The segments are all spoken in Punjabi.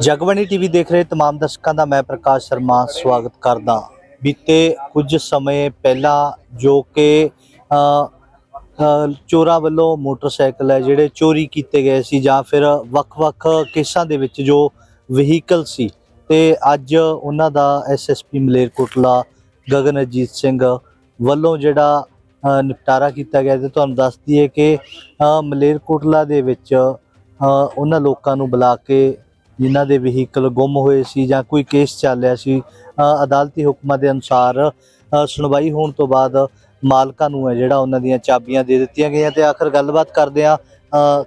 ਜਗਬਾਣੀ ਟੀਵੀ ਦੇਖ ਰਹੇ तमाम ਦਰਸ਼ਕਾਂ ਦਾ ਮੈਂ ਪ੍ਰਕਾਸ਼ ਸ਼ਰਮਾ ਸਵਾਗਤ ਕਰਦਾ ਬੀਤੇ ਕੁਝ ਸਮੇਂ ਪਹਿਲਾਂ ਜੋ ਕਿ ਅ, ਅ, ਚੋਰਾਂ ਵੱਲੋਂ ਮੋਟਰਸਾਈਕਲ ਹੈ ਜਿਹੜੇ ਚੋਰੀ ਕੀਤੇ ਗਏ ਸੀ ਜਾਂ ਫਿਰ ਵੱਖ-ਵੱਖ ਕੇਸਾਂ ਦੇ ਵਿੱਚ ਜੋ ਵਹੀਕਲ ਸੀ ਤੇ ਅੱਜ ਉਹਨਾਂ ਦਾ ਐਸਐਸਪੀ ਮਲੇਰਕੋਟਲਾ ਗਗਨਜੀਤ ਸਿੰਘ ਵੱਲੋਂ ਜਿਹੜਾ ਅ, ਨਿਪਟਾਰਾ ਕੀਤਾ ਗਿਆ ਤੇ ਤੁਹਾਨੂੰ ਦੱਸ ਦਈਏ ਕਿ ਅ, ਮਲੇਰਕੋਟਲਾ ਦੇ ਵਿੱਚ ਅ, ਉਹਨਾਂ ਲੋਕਾਂ ਨੂੰ ਬੁਲਾ ਕੇ ਜਿਨ੍ਹਾਂ ਦੇ ਵਹੀਕਲ ਗੁੰਮ ਹੋਏ ਸੀ ਜਾਂ ਕੋਈ ਕੇਸ ਚੱਲ ਰਿਹਾ ਸੀ ਅਦਾਲਤੀ ਹੁਕਮਾਂ ਦੇ ਅਨੁਸਾਰ ਸੁਣਵਾਈ ਹੋਣ ਤੋਂ ਬਾਅਦ ਮਾਲਕਾਂ ਨੂੰ ਹੈ ਜਿਹੜਾ ਉਹਨਾਂ ਦੀਆਂ ਚਾਬੀਆਂ ਦੇ ਦਿੱਤੀਆਂ ਗਈਆਂ ਤੇ ਆਖਰ ਗੱਲਬਾਤ ਕਰਦੇ ਆ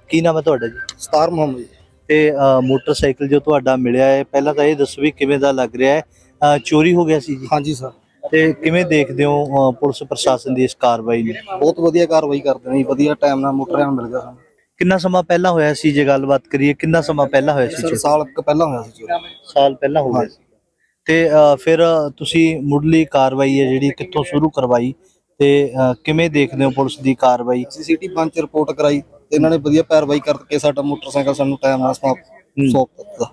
ਕੀ ਨਾਮ ਹੈ ਤੁਹਾਡਾ ਜੀ? ਸਤਾਰ ਮੁਹੰਮਦ ਜੀ। ਤੇ ਮੋਟਰਸਾਈਕਲ ਜੋ ਤੁਹਾਡਾ ਮਿਲਿਆ ਹੈ ਪਹਿਲਾਂ ਤਾਂ ਇਹ ਦੱਸੋ ਵੀ ਕਿਵੇਂ ਦਾ ਲੱਗ ਰਿਹਾ ਹੈ? ਚੋਰੀ ਹੋ ਗਿਆ ਸੀ ਜੀ? ਹਾਂਜੀ ਸਰ। ਤੇ ਕਿਵੇਂ ਦੇਖਦੇ ਹੋ ਪੁਲਿਸ ਪ੍ਰਸ਼ਾਸਨ ਦੀ ਇਸ ਕਾਰਵਾਈ ਨੂੰ? ਬਹੁਤ ਵਧੀਆ ਕਾਰਵਾਈ ਕਰਦੇ ਨੇ ਜੀ ਵਧੀਆ ਟਾਈਮ ਨਾਲ ਮੋਟਰਾਂ ਮਿਲ ਗਿਆ ਸਾਨੂੰ। ਕਿੰਨਾ ਸਮਾਂ ਪਹਿਲਾਂ ਹੋਇਆ ਸੀ ਜੇ ਗੱਲਬਾਤ ਕਰੀਏ? ਕਿੰਨਾ ਸਮਾਂ ਪਹਿਲਾਂ ਹੋਇਆ ਸੀ ਸਰ ਜੀ? ਸਾਲ ਕੁ ਪਹਿਲਾਂ ਹੋਇਆ ਸੀ ਚੋਰੀ ਸਾਲ ਪਹਿਲਾਂ ਹੋ ਗਿਆ ਸੀ। ਤੇ ਅ, ਫਿਰ ਤੁਸੀਂ ਮੁੱਢਲੀ ਕਾਰਵਾਈ ਹੈ ਜਿਹੜੀ ਕਿੱਥੋਂ ਸ਼ੁਰੂ ਕਰਵਾਈ ਤੇ ਅ, ਕਿਵੇਂ ਦੇਖਦੇ ਹੋ ਪੁਲਿਸ ਦੀ ਕਾਰਵਾਈ? ਅਸੀਂ ਸਿਟੀ ਪੰਚ ਰਿਪੋਰਟ ਕਰਾਈ ਤੇ ਇਹਨਾਂ ਨੇ ਵਧੀਆ ਪੈਰਵਾਈ ਕਰਕੇ ਸਾਡਾ ਮੋਟਰਸਾਈਕਲ ਸਾਨੂੰ ਟਾਈਮ ਨਾਲ ਸੌਂਪ ਸੌਂਪ ਦਿੱਤਾ।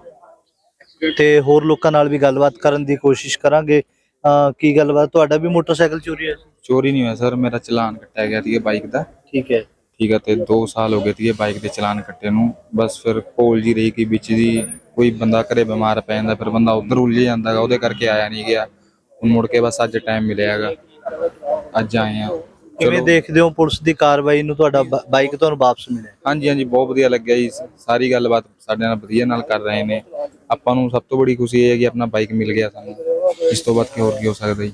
ਤੇ ਹੋਰ ਲੋਕਾਂ ਨਾਲ ਵੀ ਗੱਲਬਾਤ ਕਰਨ ਦੀ ਕੋਸ਼ਿਸ਼ ਕਰਾਂਗੇ। ਅ, ਕੀ ਗੱਲਬਾਤ? ਤੁਹਾਡਾ ਵੀ ਮੋਟਰਸਾਈਕਲ ਚੋਰੀ ਹੋਇਆ ਸੀ? ਚੋਰੀ ਨਹੀਂ ਹੋਇਆ ਸਰ ਮੇਰਾ ਚਲਾਨ ਕੱਟਿਆ ਗਿਆ ਸੀਗਾ ਬਾਈਕ ਦਾ। ਠੀਕ ਹੈ। ਠੀਕ ਹੈ ਤੇ 2 ਸਾਲ ਹੋ ਗਏ ਸੀਗੇ ਬਾਈਕ ਦੇ ਚਲਾਨ ਕੱਟੇ ਨੂੰ। ਬਸ ਫਿਰ ਕੋਲ ਜੀ ਰਹੀ ਕਿ ਵਿੱਚ ਦੀ ਕੋਈ ਬੰਦਾ ਘਰੇ ਬਿਮਾਰ ਪੈ ਜਾਂਦਾ ਫਿਰ ਬੰਦਾ ਉਧਰ ਉਲਝ ਜਾਂਦਾ ਗਾ ਉਹਦੇ ਕਰਕੇ ਆਇਆ ਨਹੀਂ ਗਿਆ। ਹੁਣ ਮੁੜ ਕੇ ਬਸ ਅੱਜ ਟਾਈਮ ਮਿਲਿਆ ਹੈਗਾ ਅੱਜ ਆਏ ਆ। ਕਿਵੇਂ ਦੇਖਦੇ ਹੋ ਪੁਲਿਸ ਦੀ ਕਾਰਵਾਈ ਨੂੰ ਤੁਹਾਡਾ ਬਾਈਕ ਤੁਹਾਨੂੰ ਵਾਪਸ ਮਿਲਿਆ? ਹਾਂਜੀ ਹਾਂਜੀ ਬਹੁਤ ਵਧੀਆ ਲੱਗਿਆ ਜੀ। ਸਾਰੀ ਗੱਲਬਾਤ ਸਾਡੇ ਨਾਲ ਵਧੀਆ ਨਾਲ ਕਰ ਰਹੇ ਨੇ। ਆਪਾਂ ਨੂੰ ਸਭ ਤੋਂ ਬੜੀ ਖੁਸ਼ੀ ਇਹ ਹੈ ਕਿ ਆਪਣਾ ਬਾਈਕ ਮਿਲ ਗਿਆ ਸਾਨੂੰ। ਇਸ ਤੋਂ ਵੱਧ ਕੀ ਹੋਰ ਕੀ ਹੋ ਸਕਦਾ ਜੀ?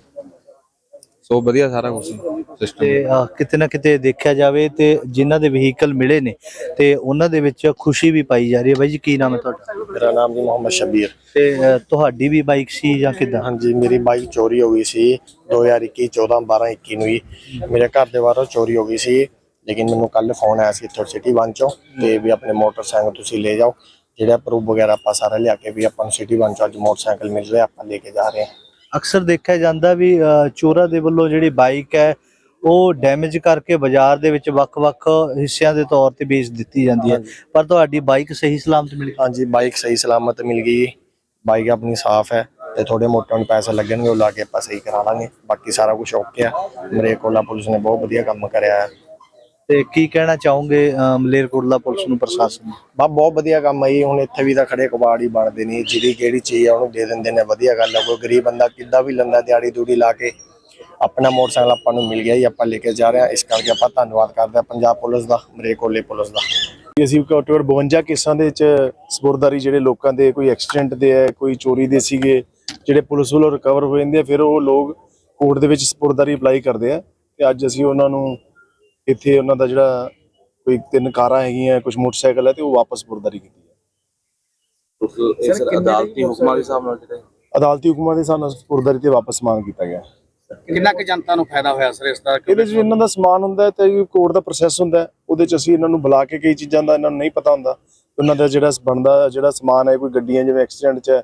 ਸੋ ਵਧੀਆ ਸਾਰਾ ਕੁਝ ਸਿਸਟਮ ਤੇ ਅ, ਕਿਤੇ ਨਾ ਕਿਤੇ ਦੇਖਿਆ ਜਾਵੇ ਤੇ ਜਿਨ੍ਹਾਂ ਦੇ ਵਹੀਕਲ ਮਿਲੇ ਨੇ ਤੇ ਉਹਨਾਂ ਦੇ ਵਿੱਚ ਖੁਸ਼ੀ ਵੀ ਪਾਈ ਜਾ ਰਹੀ ਹੈ। ਬਾਈ ਜੀ ਕੀ ਨਾਮ ਹੈ ਤੁਹਾਡਾ? ਮੇਰਾ ਨਾਮ ਜੀ ਮੁਹੰਮਦ ਸ਼ਬੀਰ। ਤੇ ਤੁਹਾਡੀ ਵੀ ਬਾਈਕ ਸੀ ਜਾਂ ਕਿਦਾਂ? ਹਾਂਜੀ ਮੇਰੀ ਬਾਈਕ ਚੋਰੀ ਹੋ ਗਈ ਸੀ 2021 14 12 21 ਨੂੰ ਹੀ। ਮੇਰੇ ਘਰ ਦੇ ਬਾਹਰੋਂ ਚੋਰੀ ਹੋ ਗਈ ਸੀ ਲੇਕਿਨ ਮੈਨੂੰ ਕੱਲ ਫੋਨ ਆਇਆ ਸੀ ਇੱਥੋਂ ਸਿਟੀ ਵਨ ਚੋਂ ਤੇ ਵੀ ਆਪਣੇ ਮੋਟਰਸਾਈਕਲ ਤੁਸੀਂ ਲੈ ਜਾਓ। ਜਿਹੜਾ ਪ੍ਰੂਫ ਵਗੈਰਾ ਆਪਾਂ ਸਾਰਾ ਲਿਆ ਕੇ ਵੀ ਆਪਾਂ ਨੂੰ ਸਿਟੀ ਵਨ ਚੋਂ ਅੱਜ ਮੋਟਰਸਾਈਕਲ ਮਿਲ ਰਿਹਾ ਆਪਾਂ ਲੈ ਕੇ ਜਾ ਰਹੇ ਹਾਂ। ਅਕਸਰ ਦੇਖਿਆ ਜਾਂਦਾ ਵੀ ਚੋਰਾਂ ਦੇ ਵੱਲੋਂ ਜਿਹੜੀ ਬਾਈਕ ਹੈ ਉਹ ਡੈਮੇਜ ਕਰਕੇ ਬਾਜ਼ਾਰ ਦੇ ਵਿੱਚ ਵੱਖ-ਵੱਖ ਹਿੱਸਿਆਂ ਦੇ ਤੌਰ ਤੇ ਵੇਚ ਦਿੱਤੀ ਜਾਂਦੀ ਹੈ। ਪਰ ਤੁਹਾਡੀ ਬਾਈਕ ਸਹੀ ਸਲਾਮਤ ਮਿਲੀ? ਹਾਂਜੀ ਬਾਈਕ ਸਹੀ ਸਲਾਮਤ ਮਿਲ ਗਈ। ਬਾਈਕ ਆਪਣੀ ਸਾਫ਼ ਹੈ ਤੇ ਥੋੜੇ ਮੋਟੇ ਨੂੰ ਪੈਸੇ ਲੱਗਣਗੇ ਉਹ ਲਾ ਕੇ ਆਪਾਂ ਸਹੀ ਕਰਾ ਲਾਂਗੇ। ਬਾਕੀ ਸਾਰਾ ਕੁਝ ਓਕੇ ਆ। ਮੇਰੇ ਕੋਲਾ ਪੁਲਿਸ ਨੇ ਬਹੁਤ ਵਧੀਆ ਕੰਮ ਕਰਿਆ ਹੈ। ਤੇ ਕੀ ਕਹਿਣਾ ਚਾਹੋਗੇ ਅ, ਮਲੇਰਕੋਟਲਾ ਪੁਲਿਸ ਨੂੰ ਪ੍ਰਸ਼ਾਸਨ ਨੂੰ? ਬਾ ਬਹੁਤ ਵਧੀਆ ਕੰਮ ਹੈ ਜੀ। ਹੁਣ ਇੱਥੇ ਵੀ ਤਾਂ ਖੜੇ ਕਬਾੜ ਹੀ ਬਣਦੇ ਨੇ। ਜਿਹੜੀ ਕਿਹੜੀ ਚੀਜ਼ ਆ ਉਹਨੂੰ ਦੇ ਦਿੰਦੇ ਨੇ। ਵਧੀਆ ਗੱਲ ਹੈ ਕੋਈ ਗਰੀਬ ਬੰਦਾ ਕਿੱਦਾਂ ਵੀ ਲੰਦਾ ਦਿਹਾੜੀ ਦੂੜੀ ਲਾ ਕੇ ਆਪਣਾ ਮੋਟਰਸਾਈਕਲ ਆਪਾਂ ਨੂੰ ਮਿਲ ਗਿਆ ਜੀ। ਆਪਾਂ ਲੈ ਕੇ ਜਾ ਰਹੇ ਹਾਂ। ਇਸ ਕਰਕੇ ਆਪਾਂ ਧੰਨਵਾਦ ਕਰਦੇ ਹਾਂ ਪੰਜਾਬ ਪੁਲਿਸ ਦਾ ਮਰੇਕੋਲੇ ਪੁਲਿਸ ਦਾ। ਅਸੀਂ ਘੱਟੋ ਘੱਟ 52 ਕੇਸਾਂ ਦੇ ਵਿੱਚ ਸਪੁਰਦਾਰੀ ਜਿਹੜੇ ਲੋਕਾਂ ਦੇ ਕੋਈ ਐਕਸੀਡੈਂਟ ਦੇ ਹੈ ਕੋਈ ਚੋਰੀ ਦੇ ਸੀਗੇ ਜਿਹੜੇ ਪੁਲਿਸ ਵੱਲੋਂ ਰਿਕਵਰ ਹੋ ਜਾਂਦੇ ਆ ਫਿਰ ਉਹ ਲੋਕ ਕੋਰਟ ਦੇ ਵਿੱਚ ਸਪੁਰਦਾਰੀ ਅਪਲਾਈ ਕਰਦੇ ਆ। ਤੇ ਅੱਜ ਅਸੀਂ ਉਹਨਾਂ ਨੂੰ ਇੱਥੇ ਉਹਨਾਂ ਦਾ ਜਿਹੜਾ ਕੋਈ ਤਿੰਨ ਕਾਰਾਂ ਹੈਗੀਆਂ ਕੁਝ ਮੋਟਰਸਾਈਕਲ ਹੈ ਤੇ ਉਹ ਵਾਪਸ ਸਪੁਰਦਾਰੀ ਕੀਤੀ ਹੈ। ਸਰ ਅਦਾਲਤੀ ਹੁਕਮਾਂ ਦੇ ਹਿਸਾਬ ਨਾਲ ਜਿਹੜੇ ਅਦਾਲਤੀ ਹੁਕਮਾਂ ਦੇ ਤੇ ਵਾਪਸ ਮੰਗ ਕੀਤਾ ਗਿਆ। ਕਿੰਨਾ ਕਿ ਜਨਤਾ ਨੂੰ ਫਾਇਦਾ ਹੋਇਆ ਸਰ ਇਸ ਦਾ? ਇਹਦੇ 'ਚ ਇਹਨਾਂ ਦਾ ਸਮਾਨ ਹੁੰਦਾ ਹੈ ਤੇ ਕੋਰਟ ਦਾ ਪ੍ਰੋਸੈਸ ਹੁੰਦਾ ਹੈ। ਉਹਦੇ 'ਚ ਅਸੀਂ ਇਹਨਾਂ ਨੂੰ ਬੁਲਾ ਕੇ ਕਈ ਚੀਜ਼ਾਂ ਦਾ ਇਹਨਾਂ ਨੂੰ ਨਹੀਂ ਪਤਾ ਹੁੰਦਾ। ਉਹਨਾਂ ਦਾ ਜਿਹੜਾ ਬਣਦਾ ਜਿਹੜਾ ਸਮਾਨ ਹੈ ਕੋਈ ਗੱਡੀਆਂ ਜਿਵੇਂ ਐਕਸੀਡੈਂਟ 'ਚ ਹੈ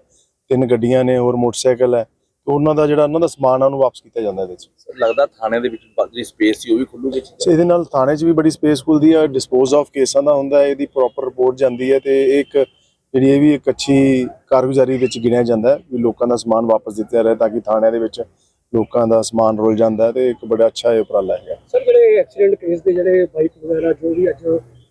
ਤਿੰਨ ਗੱਡੀਆਂ ਨੇ ਹੋਰ ਮੋਟਰਸਾਈਕਲ ਹੈ ਤੇ ਉਹਨਾਂ ਦਾ ਜਿਹੜਾ ਉਹਨਾਂ ਦਾ ਸਮਾਨ ਆ ਉਹਨੂੰ ਵਾਪਸ ਕੀਤਾ ਜਾਂਦਾ ਇਹਦੇ 'ਚ ਲੱਗਦਾ ਥਾਣੇ ਦੇ ਵਿੱਚ ਜਿਹੜੀ ਸਪੇਸ ਸੀ ਉਹ ਵੀ ਖੁੱਲੂਗੀ? ਸੋ ਇਹਦੇ ਨਾਲ ਥਾਣੇ 'ਚ ਵੀ ਬੜੀ ਸਪੇਸ ਖੁੱਲਦੀ ਹੈ ਡਿਸਪੋਜ਼ ਆਫ ਕੇਸਾਂ ਦਾ ਹੁੰਦਾ ਹੈ ਇਹਦੀ ਪ੍ਰੋਪਰ ਰਿਪੋਰਟ ਜਾਂਦੀ ਹੈ ਤੇ ਇਹ ਇੱਕ ਜਿਹੜੀ ਇਹ ਵੀ ਇੱਕ ਅੱਛੀ ਕਾਰਗੁਜ਼ਾਰੀ ਵਿੱਚ ਗਿਣਿਆ ਜਾਂਦਾ ਹੈ ਵੀ ਲੋਕਾਂ ਦਾ ਸਮਾਨ ਵਾਪਸ ਦਿੱਤਾ ਰਹੇ ਤਾਂ ਕਿ ਥਾਣਿਆਂ ਦੇ ਵਿੱਚ ਲੋਕਾਂ ਦਾ ਸਮਾਨ ਰੁਲ ਜਾਂਦਾ ਹੈ ਤੇ ਇੱਕ ਬੜਾ ਅੱਛਾ ਇਹ ਉਪਰਾਲਾ ਹੈਗਾ। ਸਰ ਜਿਹੜੇ ਐਕਸੀਡੈਂਟ ਕੇਸ ਦੇ ਜਿਹੜੇ ਬਾਈਕ ਵਗੈਰਾ ਜੋ ਵੀ ਅੱਜ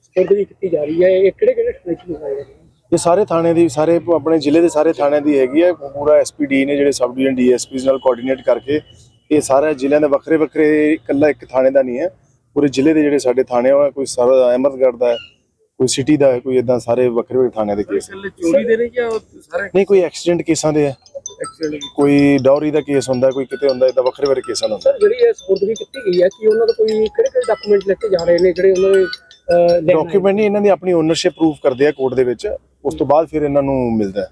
ਸਪੁਰਦਗੀ ਕੀਤੀ ਜਾ ਰਹੀ ਹੈ ਇਹ ਕਿਹੜੇ ਕਿਹੜੇ ਥਾਣੇ ਚ ਲਗਾਏ ਗਏ ਨੇ ਇਹ ਸਾਰੇ ਥਾਣੇ ਦੀ ਸਾਰੇ ਆਪਣੇ ਜ਼ਿਲ੍ਹੇ ਦੇ ਸਾਰੇ ਥਾਣਿਆਂ ਦੀ ਹੈਗੀ ਹੈ। ਪੂਰਾ ਐਸਪੀਡੀ ਨੇ ਜਿਹੜੇ sub division D S Ps ਨਾਲ ਕੋਆਰਡੀਨੇਟ ਕਰਕੇ ਇਹ ਸਾਰੇ ਜ਼ਿਲ੍ਹਿਆਂ ਦੇ ਵੱਖਰੇ ਵੱਖਰੇ ਇਕੱਲਾ ਇੱਕ ਥਾਣੇ ਦਾ ਨਹੀਂ ਹੈ। ਪੂਰੇ ਜ਼ਿਲ੍ਹੇ ਦੇ ਜਿਹੜੇ ਸਾਡੇ ਥਾਣੇ ਆ ਕੋਈ ਸਰ ਅਹਿਮਦਗੜ੍ਹ ਦਾ ਹੈ ਕੋਈ ਸਿਟੀ ਦਾ ਹੈ ਕੋਈ ਇਦਾਂ ਸਾਰੇ ਵੱਖਰੇ ਵੱਖਰੇ ਥਾਣੇ ਦੇ ਕੇਸ ਚੋਰੀ ਦੇ ਨੇ ਜਾਂ ਸਾਰੇ ਨਹੀਂ ਕੋਈ ਐਕਸੀਡੈਂਟ ਕੇਸਾਂ ਦੇ ਹੈ। ਐਕਸੀਡੈਂਟ ਕੋਈ ਡੌਰੀ ਦਾ ਕੇਸ ਹੁੰਦਾ ਕੋਈ ਕਿਤੇ ਹੁੰਦਾ ਇਦਾਂ ਵੱਖਰੇ ਵੱਖਰੇ ਕੇਸਾਂ ਹੁੰਦਾ। ਜਿਹੜੀ ਇਹ ਸਪੁਰਦਗੀ ਕੀਤੀ ਗਈ ਹੈ ਕਿ ਉਹਨਾਂ ਦਾ ਕੋਈ ਕਿਹੜੇ ਕਿਹੜੇ ਡਾਕੂਮੈਂਟ ਲੈ ਕੇ ਜਾ ਰਹੇ ਨੇ ਜਿਹੜੇ ਉਹਨਾਂ ਦੇ ਡਾਕੂਮੈਂਟ ਨਹੀਂ ਇਹਨਾਂ ਦੀ ਆਪਣੀ ਓਨਰਸ਼ਿਪ ਪ੍ਰੂਫ ਕਰਦੇ ਆ ਕੋਰਟ ਦੇ ਵਿੱਚ। ਉਸ ਤੋਂ ਬਾਅਦ ਫਿਰ ਇਹਨਾਂ ਨੂੰ ਮਿਲਦਾ ਹੈ।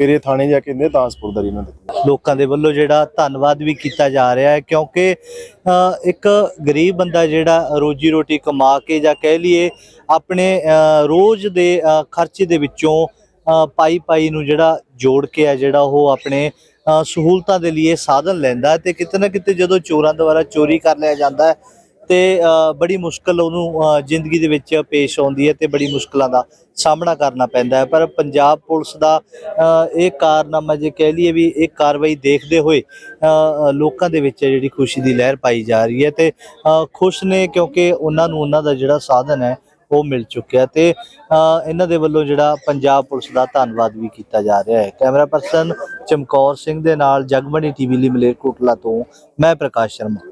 ਫਿਰ ਇਹ ਥਾਣੇ ਜਾ ਕੇ ਦਿੰਦੇ ਤਾਂ ਇਹਨਾਂ ਦੇ ਲੋਕਾਂ ਦੇ ਵੱਲੋਂ ਜਿਹੜਾ ਧੰਨਵਾਦ ਵੀ ਕੀਤਾ ਜਾ ਰਿਹਾ ਹੈ ਕਿਉਂਕਿ ਅ, ਇੱਕ ਗਰੀਬ ਬੰਦਾ ਜਿਹੜਾ ਰੋਜੀ ਰੋਟੀ ਕਮਾ ਕੇ ਜਾਂ ਕਹਿ ਲਈਏ ਆਪਣੇ ਅ, ਰੋਜ਼ ਦੇ ਅ, ਖਰਚੇ ਦੇ ਵਿੱਚੋਂ ਅ, ਪਾਈ ਪਾਈ ਨੂੰ ਜਿਹੜਾ ਜੋੜ ਕੇ ਆ ਜਿਹੜਾ ਉਹ ਆਪਣੇ ਅ, ਸਹੂਲਤਾਂ ਦੇ ਲਈ ਇਹ ਸਾਧਨ ਲੈਂਦਾ ਹੈ ਤੇ ਕਿਤੇ ਨਾ ਕਿਤੇ ਜਦੋਂ ਚੋਰਾਂ ਦੁਆਰਾ ਚੋਰੀ ਕਰ ਲਿਆ ਜਾਂਦਾ ਹੈ ਤੇ ਬੜੀ ਮੁਸ਼ਕਲ ਉਹਨੂੰ ਜ਼ਿੰਦਗੀ ਦੇ ਵਿੱਚ ਪੇਸ਼ ਆਉਂਦੀ ਹੈ ਤੇ ਬੜੀ ਮੁਸ਼ਕਲਾਂ ਦਾ ਸਾਹਮਣਾ ਕਰਨਾ ਪੈਂਦਾ ਹੈ। ਪਰ ਪੰਜਾਬ ਪੁਲਿਸ ਦਾ ਇਹ ਕਾਰਨਾਮਾ ਜੇ ਕਹਿ ਲਈਏ ਵੀ ਇਹ ਕਾਰਵਾਈ ਦੇਖਦੇ ਹੋਏ ਲੋਕਾਂ ਦੇ ਵਿੱਚ ਜਿਹੜੀ ਖੁਸ਼ੀ ਦੀ ਲਹਿਰ ਪਾਈ ਜਾ ਰਹੀ ਹੈ ਤੇ ਖੁਸ਼ ਨੇ ਕਿਉਂਕਿ ਉਹਨਾਂ ਨੂੰ ਉਹਨਾਂ ਦਾ ਜਿਹੜਾ ਸਾਧਨ ਹੈ, ਉਹ ਮਿਲ ਚੁੱਕਿਆ ਤੇ ਇਹਨਾਂ ਦੇ ਵੱਲੋਂ ਜਿਹੜਾ ਪੰਜਾਬ ਪੁਲਿਸ ਦਾ ਧੰਨਵਾਦ ਵੀ ਕੀਤਾ ਜਾ ਰਿਹਾ ਹੈ। ਕੈਮਰਾ ਪਰਸਨ ਚਮਕੌਰ ਸਿੰਘ ਦੇ ਨਾਲ ਜਗਮਣੀ ਟੀਵੀ ਲਈ ਮਲੇਰਕੋਟਲਾ ਤੋਂ ਮੈਂ ਪ੍ਰਕਾਸ਼ ਸ਼ਰਮਾ।